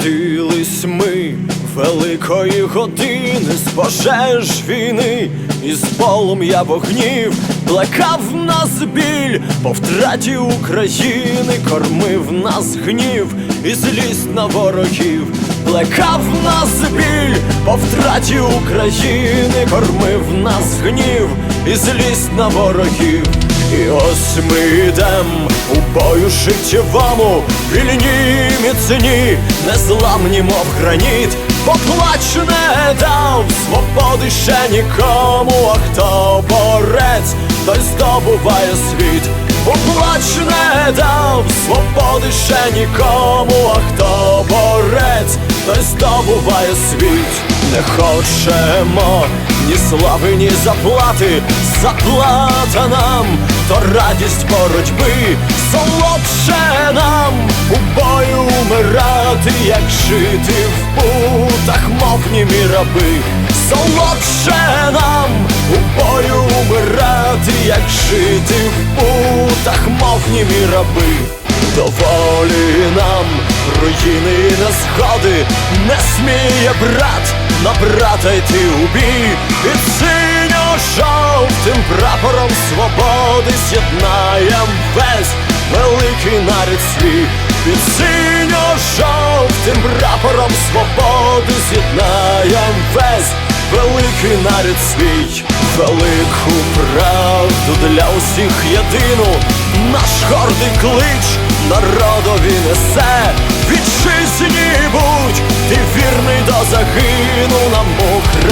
Народились ми великої години з пожеж війни, і з полум'я вогнів плекав нас біль по втраті України, кормив нас гнів і злість на ворогів, плекав нас біль по втраті України, кормив нас гнів і злість на ворогів. І ось ми йдем у бою життєвому, вільні міцні, незламні, мов граніт, поплач не дав свободи ще нікому, а хто борець, той здобуває світ, поплач не дав свободи ще нікому, а хто борець, той здобуває світ, не хочемо ні слави, ні заплати, заплата нам, то радість боротьби, солодше нам. У бою умирати, як жити в путах, мов німі раби, солодше нам у бою умирати, як жити в путах, мов німі раби. Доволі нам руїни і незгоди не сміє брат на брата йти у бій Під синьо-жовтим прапором свободи з'єднаєм весь великий нарід свій. Під синьо-жовтим прапором свободи з'єднаєм весь великий нарід свій. Велику правду для усіх єдину. Наш гордий клич народові несе загину Нам все